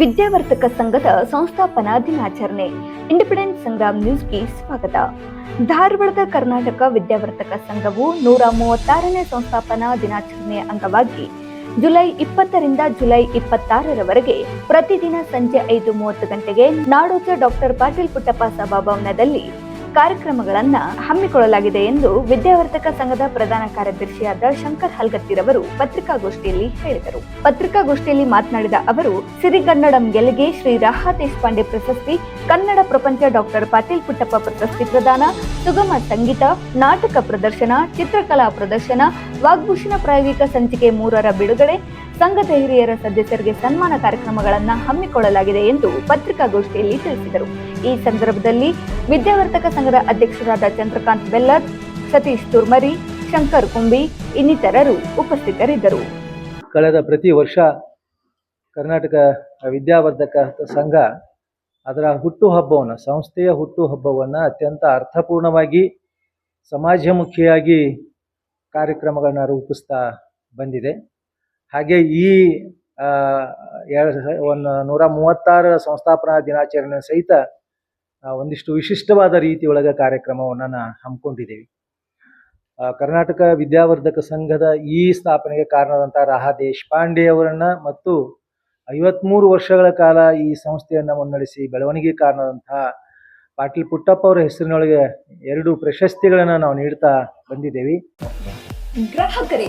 ವಿದ್ಯಾವರ್ತಕ ಸಂಘದ ಸಂಸ್ಥಾಪನಾ ದಿನಾಚರಣೆ ಇಂಡಿಪೆಂಡೆಂಟ್ ಸಂಗ್ರಾಮ್ ನ್ಯೂಸ್ಗೆ ಸ್ವಾಗತ. ಧಾರವಾಡದ ಕರ್ನಾಟಕ ವಿದ್ಯಾವರ್ತಕ ಸಂಘವು ನೂರ ಮೂವತ್ತಾರನೇ ಸಂಸ್ಥಾಪನಾ ದಿನಾಚರಣೆಯ ಅಂಗವಾಗಿ ಜುಲೈ ಇಪ್ಪತ್ತರಿಂದ ಜುಲೈ ಇಪ್ಪತ್ತಾರರವರೆಗೆ ಪ್ರತಿದಿನ ಸಂಜೆ ಐದು ಮೂವತ್ತು ಗಂಟೆಗೆ ನಾಡೋಜ ಡಾಕ್ಟರ್ ಪಾಟೀಲ್ ಪುಟ್ಟಪ್ಪ ಸಭಾಭವನದಲ್ಲಿ ಕಾರ್ಯಕ್ರಮಗಳನ್ನ ಹಮ್ಮಿಕೊಳ್ಳಲಾಗಿದೆ ಎಂದು ವಿದ್ಯಾವರ್ತಕ ಸಂಘದ ಪ್ರಧಾನ ಕಾರ್ಯದರ್ಶಿಯಾದ ಶಂಕರ್ ಹಲ್ಗತ್ತಿರವರು ಪತ್ರಿಕಾಗೋಷ್ಠಿಯಲ್ಲಿ ಹೇಳಿದರು. ಪತ್ರಿಕಾಗೋಷ್ಠಿಯಲ್ಲಿ ಮಾತನಾಡಿದ ಅವರು ಸಿರಿಗನ್ನಡಂ ಗೆಲ್ಗೆ ಶ್ರೀ ರಾಹ ದೇಶಪಾಂಡೆ ಪ್ರಶಸ್ತಿ, ಕನ್ನಡ ಪ್ರಪಂಚ ಡಾಕ್ಟರ್ ಪಾಟೀಲ್ ಪುಟ್ಟಪ್ಪ ಪ್ರಶಸ್ತಿ ಪ್ರದಾನ, ಸುಗಮ ಸಂಗೀತ, ನಾಟಕ ಪ್ರದರ್ಶನ, ಚಿತ್ರಕಲಾ ಪ್ರದರ್ಶನ, ವಾಗ್ಭೂಷಣ ಪ್ರಾಯೋಗಿಕ ಸಂಚಿಕೆ ಮೂರರ ಬಿಡುಗಡೆ ಸಂಘದ ಹಿರಿಯರ ಸದಸ್ಯರಿಗೆ ಸನ್ಮಾನ ಕಾರ್ಯಕ್ರಮಗಳನ್ನು ಹಮ್ಮಿಕೊಳ್ಳಲಾಗಿದೆ ಎಂದು ಪತ್ರಿಕಾಗೋಷ್ಠಿಯಲ್ಲಿ ತಿಳಿಸಿದರು. ಈ ಸಂದರ್ಭದಲ್ಲಿ ವಿದ್ಯಾವರ್ತಕ ಸಂಘದ ಅಧ್ಯಕ್ಷರಾದ ಚಂದ್ರಕಾಂತ್ ಬೆಲ್ಲರ್ ಸತೀಶ್ ತುರ್ಮರಿ, ಶಂಕರ್ ಕುಂಬಿ ಇನ್ನಿತರರು ಉಪಸ್ಥಿತರಿದ್ದರು. ಕಳೆದ ಪ್ರತಿ ವರ್ಷ ಕರ್ನಾಟಕ ವಿದ್ಯಾವರ್ಧಕ ಸಂಘ ಅದರ ಹುಟ್ಟುಹಬ್ಬವನ್ನು, ಸಂಸ್ಥೆಯ ಹುಟ್ಟುಹಬ್ಬವನ್ನು ಅತ್ಯಂತ ಅರ್ಥಪೂರ್ಣವಾಗಿ ಸಮಾಜಮುಖಿಯಾಗಿ ಕಾರ್ಯಕ್ರಮಗಳನ್ನ ರೂಪಿಸ್ತಾ ಬಂದಿದೆ. ಹಾಗೆ ಈ ಒಂದು ನೂರ ಮೂವತ್ತಾರ ಸಂಸ್ಥಾಪನಾ ದಿನಾಚರಣೆ ಸಹಿತ ಒಂದಿಷ್ಟು ವಿಶಿಷ್ಟವಾದ ರೀತಿಯೊಳಗೆ ಕಾರ್ಯಕ್ರಮವನ್ನು ನಾ ಹಮ್ಮಿಕೊಂಡಿದ್ದೀವಿ. ಕರ್ನಾಟಕ ವಿದ್ಯಾವರ್ಧಕ ಸಂಘದ ಈ ಸ್ಥಾಪನೆಗೆ ಕಾರಣವಾದಂಥ ರಾಹ ದೇಶಪಾಂಡೆ ಅವರನ್ನ ಮತ್ತು ಐವತ್ಮೂರು ವರ್ಷಗಳ ಕಾಲ ಈ ಸಂಸ್ಥೆಯನ್ನು ಮುನ್ನಡೆಸಿ ಬೆಳವಣಿಗೆ ಕಾರಣದಂತಹ ಪಾಟೀಲ್ ಪುಟ್ಟಪ್ಪ ಅವರ ಹೆಸರಿನೊಳಗೆ ಎರಡು ಪ್ರಶಸ್ತಿಗಳನ್ನು ನಾವು ನೀಡ್ತಾ ಬಂದಿದ್ದೇವೆ. ಗ್ರಾಹಕರೇ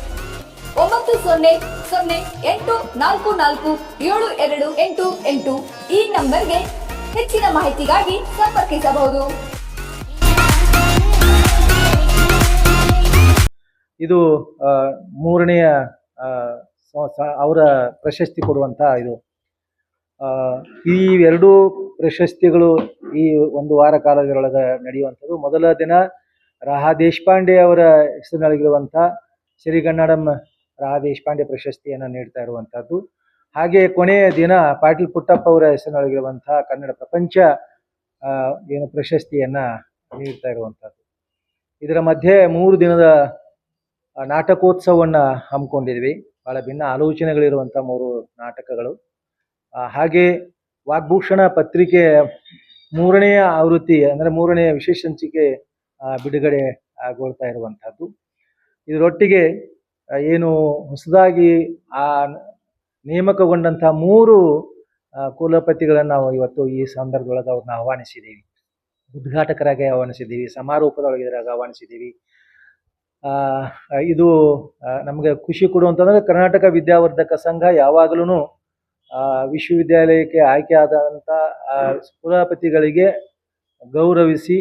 ಒಂಬತ್ತು ಸೊನ್ನೆ ಸೊನ್ನೆ ಎಂಟು ನಾಲ್ಕು ನಾಲ್ಕು ಏಳು ಎರಡು ಎಂಟು ಎಂಟು ಈ ನಂಬರ್ಗೆ ಹೆಚ್ಚಿನ ಮಾಹಿತಿಗಾಗಿ ಸಂಪರ್ಕಿಸಬಹುದು. ಇದು ಮೂರನೆಯ ಅವರ ಪ್ರಶಸ್ತಿ ಕೊಡುವಂತ ಇದು. ಈ ಎರಡೂ ಪ್ರಶಸ್ತಿಗಳು ಈ ಒಂದು ವಾರ ಕಾಲದೊಳಗೆ ನಡೆಯುವಂಥದ್ದು. ಮೊದಲ ದಿನ ರಾಹ ದೇಶಪಾಂಡೆ ಅವರ ಹೆಸರಿನಲ್ಲಿರುವಂಥ ಸಿರಿಗನ್ನಡಂ ರಾಹ ದೇಶಪಾಂಡೆ ಪ್ರಶಸ್ತಿಯನ್ನು ನೀಡ್ತಾ ಇರುವಂಥದ್ದು ಹಾಗೆ ಕೊನೆಯ ದಿನ ಪಾಟೀಲ್ ಪುಟ್ಟಪ್ಪ ಅವರ ಹೆಸರಿನೊಳಗಿರುವಂತಹ ಕನ್ನಡ ಪ್ರಪಂಚ ಏನು ಪ್ರಶಸ್ತಿಯನ್ನು ನೀಡ್ತಾ ಇರುವಂಥದ್ದು ಇದರ ಮಧ್ಯೆ ಮೂರು ದಿನದ ನಾಟಕೋತ್ಸವವನ್ನು ಹಮ್ಮಿಕೊಂಡಿದ್ವಿ. ಭಾಳ ಭಿನ್ನ ಆಲೋಚನೆಗಳಿರುವಂಥ ಮೂರು ನಾಟಕಗಳು. ಹಾಗೆ ವಾಗ್ಭೂಷಣ ಪತ್ರಿಕೆ ಮೂರನೆಯ ಆವೃತ್ತಿ, ಅಂದರೆ ಮೂರನೆಯ ವಿಶೇಷ ಸಂಚಿಕೆ ಬಿಡುಗಡೆ ಆಗೋಳ್ತಾ ಇರುವಂಥದ್ದು ಇದರೊಟ್ಟಿಗೆ ಏನು ಹೊಸದಾಗಿ ಆ ನೇಮಕಗೊಂಡಂಥ ಮೂರು ಕುಲಪತಿಗಳನ್ನು ನಾವು ಇವತ್ತು ಈ ಸಂದರ್ಭದೊಳಗೆ ಅವ್ರನ್ನ ಆಹ್ವಾನಿಸಿದ್ದೀವಿ. ಉದ್ಘಾಟಕರಾಗಿ ಆಹ್ವಾನಿಸಿದ್ದೀವಿ, ಸಮಾರೋಪದೊಳಗೆ ಇದ್ರಾಗ ಆಹ್ವಾನಿಸಿದ್ದೀವಿ. ಇದು ನಮಗೆ ಖುಷಿ ಕೊಡುವಂತಂದ್ರೆ ಕರ್ನಾಟಕ ವಿದ್ಯಾವರ್ಧಕ ಸಂಘ ಯಾವಾಗಲೂ ವಿಶ್ವವಿದ್ಯಾಲಯಕ್ಕೆ ಆಯ್ಕೆ ಆದಂಥ ಕುಲಪತಿಗಳಿಗೆ ಗೌರವಿಸಿ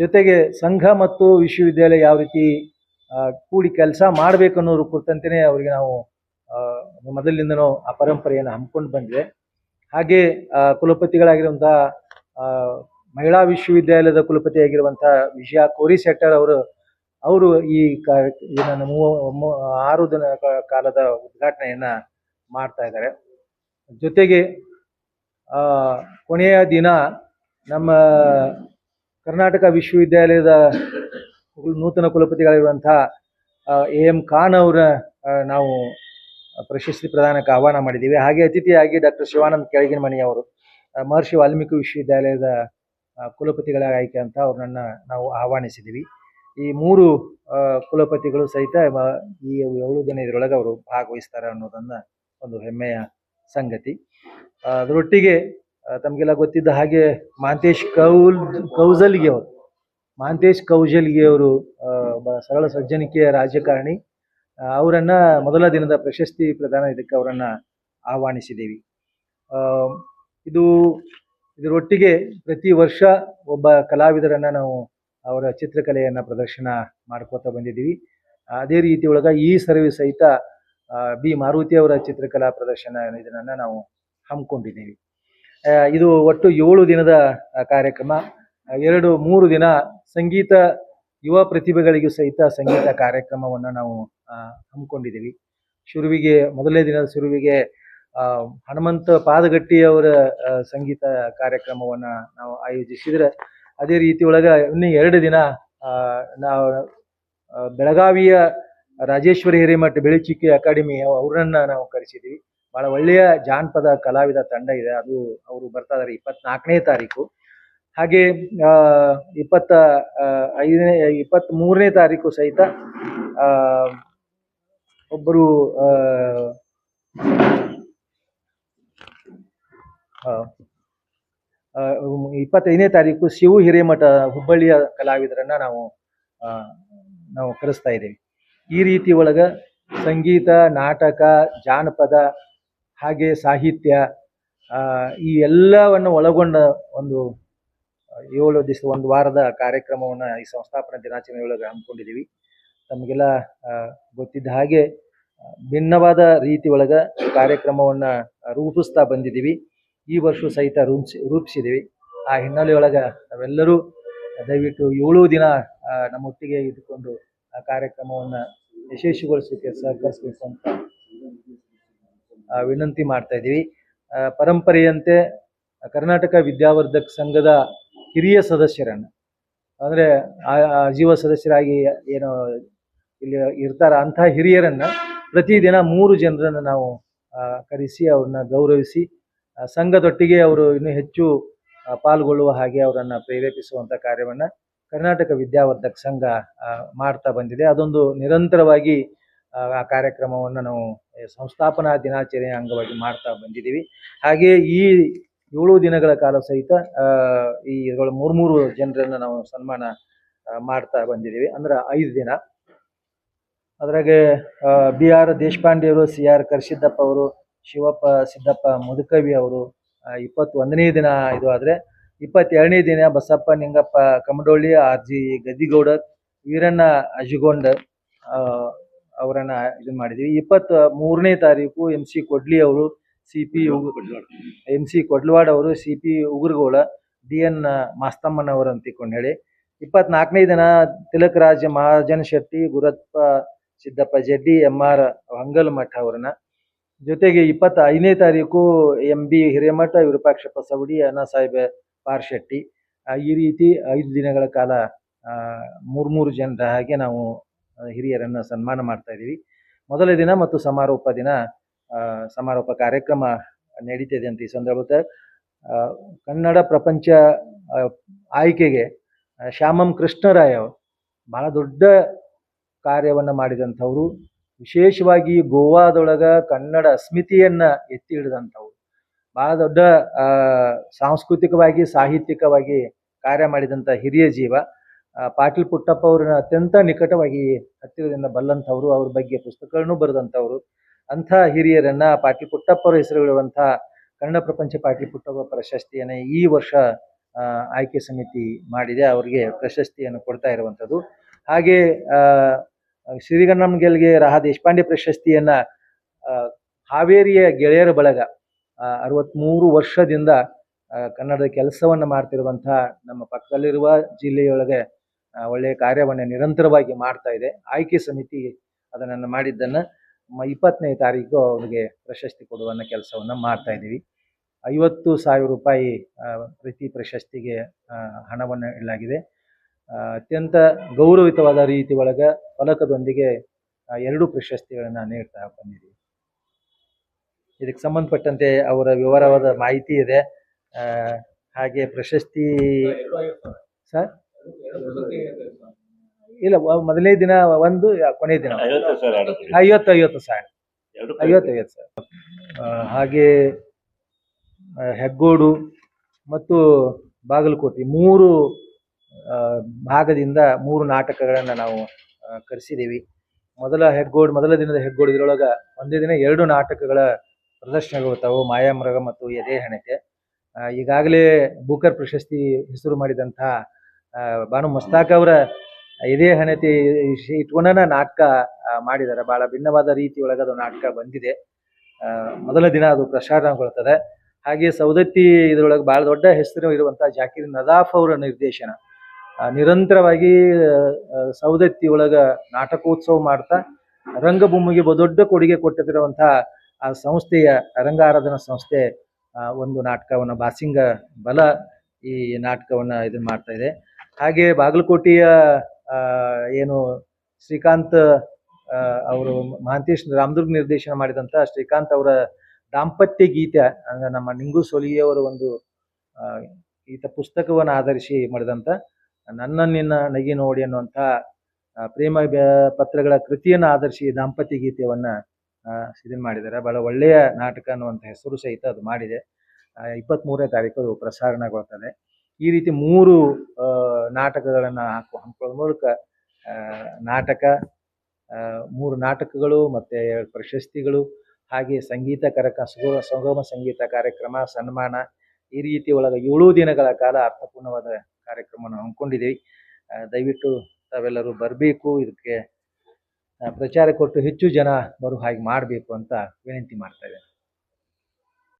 ಜೊತೆಗೆ ಸಂಘ ಮತ್ತು ವಿಶ್ವವಿದ್ಯಾಲಯ ಯಾವ ರೀತಿ ಕೂಡಿ ಕೆಲಸ ಮಾಡಬೇಕು ಅನ್ನೋರು ಕುರಿತಂತೆಯೇ ಅವರಿಗೆ ನಾವು ಮೊದಲಿನಿಂದನೂ ಆ ಪರಂಪರೆಯನ್ನು ಹಮ್ಮಿಕೊಂಡು ಬಂದಿದೆ ಹಾಗೆ ಕುಲಪತಿಗಳಾಗಿರುವಂಥ ಮಹಿಳಾ ವಿಶ್ವವಿದ್ಯಾಲಯದ ಕುಲಪತಿ ಕುಲಪತಿಯಾಗಿರುವಂಥ ವಿಜಯ ಕೋರಿ ಶೆಟ್ಟರ್ ಅವರು ಅವರು ಈ ಮೂವ ಆರು ದಿನ ಕಾಲದ ಉದ್ಘಾಟನೆಯನ್ನ ಮಾಡ್ತಾ ಇದ್ದಾರೆ. ಜೊತೆಗೆ ಕೊನೆಯ ದಿನ ನಮ್ಮ ಕರ್ನಾಟಕ ವಿಶ್ವವಿದ್ಯಾಲಯದ ನೂತನ ಕುಲಪತಿಗಳಿರುವಂತಹ ಎ ಎಂ ಖಾನ್ ಅವರ ನಾವು ಪ್ರಶಸ್ತಿ ಪ್ರದಾನಕ್ಕೆ ಆಹ್ವಾನ ಮಾಡಿದ್ದೀವಿ. ಹಾಗೆ ಅತಿಥಿಯಾಗಿ ಡಾಕ್ಟರ್ ಶಿವಾನಂದ್ ಕೆಳಗಿನ ಅವರು ಮಹರ್ಷಿ ವಾಲ್ಮೀಕಿ ವಿಶ್ವವಿದ್ಯಾಲಯದ ಕುಲಪತಿಗಳ ಆಯ್ಕೆ ಅಂತ ಅವ್ರನ್ನ ನಾವು ಆಹ್ವಾನಿಸಿದ್ದೀವಿ. ಈ ಮೂರು ಕುಲಪತಿಗಳು ಸಹಿತ ಈ ಏಳು ದಿನ ಇದರೊಳಗೆ ಅವರು ಭಾಗವಹಿಸ್ತಾರೆ ಅನ್ನೋದನ್ನ ಒಂದು ಹೆಮ್ಮೆಯ ಸಂಗತಿ. ಅದರೊಟ್ಟಿಗೆ ತಮಗೆಲ್ಲ ಗೊತ್ತಿದ್ದ ಹಾಗೆ ಮಾಂತೇಶ್ ಕೌಲ್, ಕೌಸಲ್ಗೆ ಅವರು ಮಹಾಂತೇಶ್ ಕೌಜಲ್ಗೆ ಅವರು ಒಬ್ಬ ಸರಳ ಸಜ್ಜನಿಕೆಯ ರಾಜಕಾರಣಿ. ಅವರನ್ನು ಮೊದಲ ದಿನದ ಪ್ರಶಸ್ತಿ ಪ್ರದಾನ ಇದಕ್ಕೆ ಅವರನ್ನ ಆಹ್ವಾನಿಸಿದ್ದೀವಿ. ಇದು, ಇದರೊಟ್ಟಿಗೆ ಪ್ರತಿ ವರ್ಷ ಒಬ್ಬ ಕಲಾವಿದರನ್ನ ನಾವು ಅವರ ಚಿತ್ರಕಲೆಯನ್ನ ಪ್ರದರ್ಶನ ಮಾಡ್ಕೋತಾ ಬಂದಿದ್ದೀವಿ. ಅದೇ ರೀತಿ ಒಳಗ ಈ ಸರ್ವಿಸ್ ಸಹಿತ ಬಿ ಮಾರುತಿ ಅವರ ಚಿತ್ರಕಲಾ ಪ್ರದರ್ಶನ ಇದನ್ನ ನಾವು ಹಮ್ಮಿಕೊಂಡಿದ್ದೀವಿ. ಇದು ಒಟ್ಟು ಏಳು ದಿನದ ಕಾರ್ಯಕ್ರಮ. ಎರಡು, ಮೂರು ದಿನ ಸಂಗೀತ ಯುವ ಪ್ರತಿಭೆಗಳಿಗೂ ಸಹಿತ ಸಂಗೀತ ಕಾರ್ಯಕ್ರಮವನ್ನು ನಾವು ಹಮ್ಮಿಕೊಂಡಿದ್ದೀವಿ. ಶುರುವಿಗೆ, ಮೊದಲನೇ ದಿನದ ಶುರುವಿಗೆ ಹನುಮಂತ ಪಾದಗಟ್ಟಿ ಅವರ ಸಂಗೀತ ಕಾರ್ಯಕ್ರಮವನ್ನು ನಾವು ಆಯೋಜಿಸಿದರೆ, ಅದೇ ರೀತಿ ಒಳಗೆ ಇನ್ನೂ ಎರಡು ದಿನ ನಾವು ಬೆಳಗಾವಿಯ ರಾಜೇಶ್ವರಿ ಹಿರೇಮಠ ಬೆಳಚಿಕ್ಕಿ ಅಕಾಡೆಮಿ ಅವರನ್ನು ನಾವು ಕರೆಸಿದ್ದೀವಿ. ಬಹಳ ಒಳ್ಳೆಯ ಜಾನಪದ ಕಲಾವಿದ ತಂಡ ಇದೆ. ಅದು, ಅವರು ಬರ್ತಾ ಇದಾರೆ ಇಪ್ಪತ್ನಾಲ್ಕನೇ ತಾರೀಕು. ಹಾಗೆ ಇಪ್ಪತ್ತ ಐದನೇ ಇಪ್ಪತ್ತ್ ಮೂರನೇ ತಾರೀಕು ಸಹಿತ ಒಬ್ಬರು ಇಪ್ಪತ್ತೈದನೇ ತಾರೀಕು ಶಿವು ಹಿರೇಮಠ ಹುಬ್ಬಳ್ಳಿಯ ಕಲಾವಿದರನ್ನ ನಾವು ನಾವು ಕರೆಸ್ತಾ ಇದ್ದೇವೆ. ಈ ರೀತಿ ಒಳಗ ಸಂಗೀತ, ನಾಟಕ, ಜಾನಪದ, ಹಾಗೆ ಸಾಹಿತ್ಯ ಈ ಎಲ್ಲವನ್ನು ಒಳಗೊಂಡ ಒಂದು ಏಳು ದಿವಸ, ಒಂದು ವಾರದ ಕಾರ್ಯಕ್ರಮವನ್ನು ಈ ಸಂಸ್ಥಾಪನ ದಿನಾಚರಣೆ ಒಳಗೆ ಹಮ್ಮಿಕೊಂಡಿದ್ದೀವಿ. ತಮಗೆಲ್ಲ ಗೊತ್ತಿದ್ದ ಹಾಗೆ ಭಿನ್ನವಾದ ರೀತಿ ಒಳಗೆ ಕಾರ್ಯಕ್ರಮವನ್ನು ರೂಪಿಸ್ತಾ ಬಂದಿದ್ದೀವಿ. ಈ ವರ್ಷ ಸಹಿತ ರೂಪಿಸಿ, ರೂಪಿಸಿದ್ದೀವಿ. ಆ ಹಿನ್ನೆಲೆಯೊಳಗೆ ನಾವೆಲ್ಲರೂ ದಯವಿಟ್ಟು ಏಳು ದಿನ ನಮ್ಮೊಟ್ಟಿಗೆ ಇದ್ದುಕೊಂಡು ಆ ಕಾರ್ಯಕ್ರಮವನ್ನು ಯಶಸ್ವಿಗೊಳಿಸಲಿಕ್ಕೆ ಸಹಕರಿಸಬೇಕು ಅಂತ ವಿನಂತಿ ಮಾಡ್ತಾ ಇದ್ದೀವಿ. ಪರಂಪರೆಯಂತೆ ಕರ್ನಾಟಕ ವಿದ್ಯಾವರ್ಧಕ ಸಂಘದ ಹಿರಿಯ ಸದಸ್ಯರನ್ನು. ಅಂದರೆ ಜೀವ ಸದಸ್ಯರಾಗಿ ಏನು ಇಲ್ಲಿ ಇರ್ತಾರ ಅಂಥ ಹಿರಿಯರನ್ನು ಪ್ರತಿದಿನ ಮೂರು ಜನರನ್ನು ನಾವು ಕರೆಸಿ ಅವ್ರನ್ನ ಗೌರವಿಸಿ ಸಂಘದೊಟ್ಟಿಗೆ ಅವರು ಇನ್ನೂ ಹೆಚ್ಚು ಪಾಲ್ಗೊಳ್ಳುವ ಹಾಗೆ ಅವರನ್ನು ಪ್ರೇರೇಪಿಸುವಂಥ ಕಾರ್ಯವನ್ನು ಕರ್ನಾಟಕ ವಿದ್ಯಾವರ್ಧಕ ಸಂಘ ಮಾಡ್ತಾ ಬಂದಿದೆ. ಅದೊಂದು ನಿರಂತರವಾಗಿ ಆ, ಆ ಕಾರ್ಯಕ್ರಮವನ್ನು ನಾವು ಸಂಸ್ಥಾಪನಾ ದಿನಾಚರಣೆಯ ಅಂಗವಾಗಿ ಮಾಡ್ತಾ ಬಂದಿದ್ದೀವಿ. ಹಾಗೆ ಈ ಏಳು ದಿನಗಳ ಕಾಲ ಸಹಿತ ಈ ಇದ್ರೊಳಗೆ ಮೂರು ಮೂರು ಜನರನ್ನು ನಾವು ಸನ್ಮಾನ ಮಾಡ್ತಾ ಬಂದಿದ್ದೀವಿ. ಅಂದ್ರೆ ಐದು ದಿನ. ಅದ್ರಾಗೆ ಬಿ ಆರ್ ದೇಶಪಾಂಡೆ ಅವರು ಸಿ ಆರ್ ಕರ್ಸಿದ್ದಪ್ಪ ಅವರು, ಶಿವಪ್ಪ ಸಿದ್ದಪ್ಪ ಮುದುಕವಿ ಅವರು ಇಪ್ಪತ್ತೊಂದನೇ ದಿನ ಇದು ಆದರೆ, ಇಪ್ಪತ್ತೆರಡನೇ ದಿನ ಬಸಪ್ಪ ನಿಂಗಪ್ಪ ಕಮಡೊಳ್ಳಿ ಆರ್ ಜಿ ಗದ್ದಿಗೌಡರ್ ವೀರಣ್ಣ ಅಜುಗೊಂಡ್ ಅವರನ್ನ ಇದನ್ನ ಮಾಡಿದ್ವಿ. ಇಪ್ಪತ್ತ ಮೂರನೇ ತಾರೀಕು ಎಂ ಸಿ ಕೊಡ್ಲಿ ಅವರು C P M C Kodlawad ಅವರು C P Ugurugol D N ಮಾಸ್ತಮ್ಮನವರು ಅಂತ ತಿಳ್ಕೊಂಡು ಹೇಳಿ. ಇಪ್ಪತ್ನಾಲ್ಕನೇ ದಿನ ತಿಲಕ್ ರಾಜ ಮಹಾಜನ್ ಶೆಟ್ಟಿ ಗುರಪ್ಪ ಸಿದ್ದಪ್ಪ ಜಡ್ಡಿ ಎಂ ಆರ್ ಹಂಗಲ್ ಮಠ ಅವರನ್ನ. ಜೊತೆಗೆ ಇಪ್ಪತ್ತ ಐದನೇ ತಾರೀಕು ಎಂ ಬಿ ಹಿರೇಮಠ ವಿರೂಪಾಕ್ಷಪ್ಪ ಸವಡಿ ಅಣ್ಣ ಸಾಹೇಬ ಪಾರ್ ಶೆಟ್ಟಿ. ಈ ರೀತಿ ಐದು ದಿನಗಳ ಕಾಲ ಮೂರು ಮೂರು ಜನರ ಹಾಗೆ ನಾವು ಹಿರಿಯರನ್ನು ಸನ್ಮಾನ ಮಾಡ್ತಾ ಇದ್ದೀವಿ. ಮೊದಲ ದಿನ ಮತ್ತು ಸಮಾರೋಪ ದಿನ ಸಮಾರೋಪ ಕಾರ್ಯಕ್ರಮ ನಡೀತಿದೆ ಅಂತ ಈ ಸಂದರ್ಭದ ಕನ್ನಡ ಪ್ರಪಂಚ ಆಯ್ಕೆಗೆ ಶ್ಯಾಮಂ ಕೃಷ್ಣರಾಯ ಬಹಳ ದೊಡ್ಡ ಕಾರ್ಯವನ್ನು ಮಾಡಿದಂಥವ್ರು, ವಿಶೇಷವಾಗಿ ಗೋವಾದೊಳಗ ಕನ್ನಡ ಅಸ್ಮಿತೆಯನ್ನ ಎತ್ತಿ ಹಿಡಿದಂಥವ್ರು. ಬಹಳ ದೊಡ್ಡ ಸಾಂಸ್ಕೃತಿಕವಾಗಿ, ಸಾಹಿತ್ಯಿಕವಾಗಿ ಕಾರ್ಯ ಮಾಡಿದಂಥ ಹಿರಿಯ ಜೀವ ಪಾಟೀಲ್ ಪುಟ್ಟಪ್ಪ ಅವ್ರನ್ನ ಅತ್ಯಂತ ನಿಕಟವಾಗಿ ಹತ್ತಿರದಿಂದ ಬಲ್ಲಂಥವ್ರು, ಅವ್ರ ಬಗ್ಗೆ ಪುಸ್ತಕಗಳನ್ನು ಬರೆದಂಥವ್ರು. ಅಂಥ ಹಿರಿಯರನ್ನ ಪಾಟೀಲ್ ಅವರ ಹೆಸರುಗಳಿರುವಂಥ ಕನ್ನಡ ಪ್ರಪಂಚ ಪಾಟೀಲ್ ಪುಟ್ಟಪ್ಪ ಪ್ರಶಸ್ತಿಯನ್ನು ಈ ವರ್ಷ ಆಯ್ಕೆ ಸಮಿತಿ ಮಾಡಿದೆ. ಅವರಿಗೆ ಪ್ರಶಸ್ತಿಯನ್ನು ಕೊಡ್ತಾ ಇರುವಂಥದ್ದು. ಹಾಗೆ ಶ್ರೀಗಣ್ಣಮ್ಗೆಲ್ಗೆ ರಹ ದೇಶಪಾಂಡೆ ಪ್ರಶಸ್ತಿಯನ್ನ ಹಾವೇರಿಯ ಗೆಳೆಯರ ಬಳಗ ಅರವತ್ತ್ಮೂರು ವರ್ಷದಿಂದ ಕನ್ನಡದ ಕೆಲಸವನ್ನು ಮಾಡ್ತಿರುವಂಥ ನಮ್ಮ ಪಕ್ಕದಲ್ಲಿರುವ ಜಿಲ್ಲೆಯೊಳಗೆ ಒಳ್ಳೆಯ ಕಾರ್ಯವನ್ನು ನಿರಂತರವಾಗಿ ಮಾಡ್ತಾ ಇದೆ. ಆಯ್ಕೆ ಸಮಿತಿ ಅದನ್ನು ಮಾಡಿದ್ದನ್ನು ಇಪ್ಪತ್ತನೇ ತಾರೀಕು ಅವರಿಗೆ ಪ್ರಶಸ್ತಿ ಕೊಡುವನ್ನ ಕೆಲಸವನ್ನು ಮಾಡ್ತಾ ಇದ್ದೀವಿ. ಐವತ್ತು ಸಾವಿರ ರೂಪಾಯಿ ಪ್ರತಿ ಪ್ರಶಸ್ತಿಗೆ ಹಣವನ್ನು ಇಡಲಾಗಿದೆ. ಅತ್ಯಂತ ಗೌರವಿತವಾದ ರೀತಿ ಒಳಗೆ ಫಲಕದೊಂದಿಗೆ ಎರಡು ಪ್ರಶಸ್ತಿಗಳನ್ನು ನೀಡ್ತಾ ಬಂದಿದ್ದೀವಿ. ಇದಕ್ಕೆ ಸಂಬಂಧಪಟ್ಟಂತೆ ಅವರ ವಿವರವಾದ ಮಾಹಿತಿ ಇದೆ. ಹಾಗೆ ಪ್ರಶಸ್ತಿ ಸರ್ ಇಲ್ಲ ಮೊದಲನೇ ದಿನ ಒಂದು ಕೊನೆ ದಿನ ಐವತ್ತು ಐವತ್ತು ಸಾವಿರ ಐವತ್ತು ಐವತ್ತು ಸಾವಿರ. ಹಾಗೆ ಹೆಗ್ಗೋಡು ಮತ್ತು ಬಾಗಲಕೋಟೆ ಮೂರು ಭಾಗದಿಂದ ಮೂರು ನಾಟಕಗಳನ್ನು ನಾವು ಕರೆಸಿದ್ದೀವಿ. ಮೊದಲ ಹೆಗ್ಗೋಡು ಮೊದಲ ದಿನದ ಹೆಗ್ಗೋಡು ಇದರೊಳಗೆ ಒಂದೇ ದಿನ ಎರಡು ನಾಟಕಗಳ ಪ್ರದರ್ಶನಗಳು ತಾವು ಮಾಯಾಮೃಗ ಮತ್ತು ಎದೆ ಹಣತೆ ಈಗಾಗಲೇ ಬೂಕರ್ ಪ್ರಶಸ್ತಿ ಹೆಸರು ಮಾಡಿದಂಥ ಆ, ಬಾನು ಮಸ್ತಾಕ್ ಅವರ ಎದೆ ಹಣತೆ ಇಟ್ಕೊಂಡನ ನಾಟಕ ಮಾಡಿದ್ದಾರೆ ಬಹಳ ಭಿನ್ನವಾದ ರೀತಿ ಒಳಗೆ ಅದು ನಾಟಕ ಬಂದಿದೆ. ಮೊದಲ ದಿನ ಅದು ಪ್ರಸಾರಗೊಳ್ತದೆ ಹಾಗೆ ಸೌದತ್ತಿ ಇದರೊಳಗೆ ಬಹಳ ದೊಡ್ಡ ಹೆಸರು ಇರುವಂಥ ಜಾಕಿರ್ ನದಾಫ್ ಅವರ ನಿರ್ದೇಶನ. ನಿರಂತರವಾಗಿ ಸೌದತ್ತಿ ಒಳಗ ನಾಟಕೋತ್ಸವ ಮಾಡ್ತಾ, ರಂಗಭೂಮಿಗೆ ಬಹುದೊಡ್ಡ ಕೊಡುಗೆ ಕೊಟ್ಟಿರುವಂತಹ, ಆ, ಸಂಸ್ಥೆಯ ರಂಗಾರಾಧನಾ ಸಂಸ್ಥೆ ಒಂದು ನಾಟಕವನ್ನು ಬಾಸಿಂಗ ಬಲ ಈ ನಾಟಕವನ್ನು ಇದನ್ನ ಮಾಡ್ತಾ ಇದೆ. ಹಾಗೆ ಬಾಗಲಕೋಟೆಯ ಏನು ಶ್ರೀಕಾಂತ್ ಅವರು ಮಹಾಂತೇಶ್ ರಾಮದುರ್ಗ ನಿರ್ದೇಶನ ಮಾಡಿದಂಥ ಶ್ರೀಕಾಂತ್ ಅವರ ದಾಂಪತ್ಯ ಗೀತೆ, ಅಂದ್ರೆ ನಮ್ಮ ನಿಂಗು ಸೊಲಿಯವರ ಒಂದು ಈತ ಪುಸ್ತಕವನ್ನು ಆಧರಿಸಿ ಮಾಡಿದಂಥ ನನ್ನ ನಿನ್ನ ನಗಿ ನೋಡಿ ಅನ್ನುವಂಥ ಪ್ರೇಮ ಪತ್ರಗಳ ಕೃತಿಯನ್ನು ಆಧರಿಸಿ ದಾಂಪತ್ಯ ಗೀತೆಯನ್ನ ಇದನ್ನು ಮಾಡಿದ್ದಾರೆ. ಬಹಳ ಒಳ್ಳೆಯ ನಾಟಕ ಅನ್ನುವಂಥ ಹೆಸರು ಸಹಿತ ಅದು ಮಾಡಿದೆ. ಇಪ್ಪತ್ತ್ಮೂರನೇ ತಾರೀಕು ಅದು ಪ್ರಸಾರಣಗೊಳ್ತದೆ. ಈ ರೀತಿ ಮೂರು ನಾಟಕಗಳನ್ನು ಹಾಕು ಹಮ್ಮಿಕೊಳ್ಳೋ ಮೂಲಕ ನಾಟಕ ಮೂರು ನಾಟಕಗಳು ಮತ್ತು ಪ್ರಶಸ್ತಿಗಳು, ಹಾಗೆ ಸಂಗೀತ ಕಾರ್ಯಕ ಸಂಗೀತ ಕಾರ್ಯಕ್ರಮ, ಸನ್ಮಾನ, ಈ ರೀತಿ ಒಳಗೆ ಏಳು ದಿನಗಳ ಕಾಲ ಅರ್ಥಪೂರ್ಣವಾದ ಕಾರ್ಯಕ್ರಮವನ್ನು ಹಮ್ಮಿಕೊಂಡಿದ್ದೀವಿ. ದಯವಿಟ್ಟು ತಾವೆಲ್ಲರೂ ಬರಬೇಕು, ಇದಕ್ಕೆ ಪ್ರಚಾರ ಕೊಟ್ಟು ಹೆಚ್ಚು ಜನ ಬರುವ ಹಾಗೆ ಮಾಡಬೇಕು ಅಂತ ವಿನಂತಿ ಮಾಡ್ತಾ ಇದ್ದೇನೆ.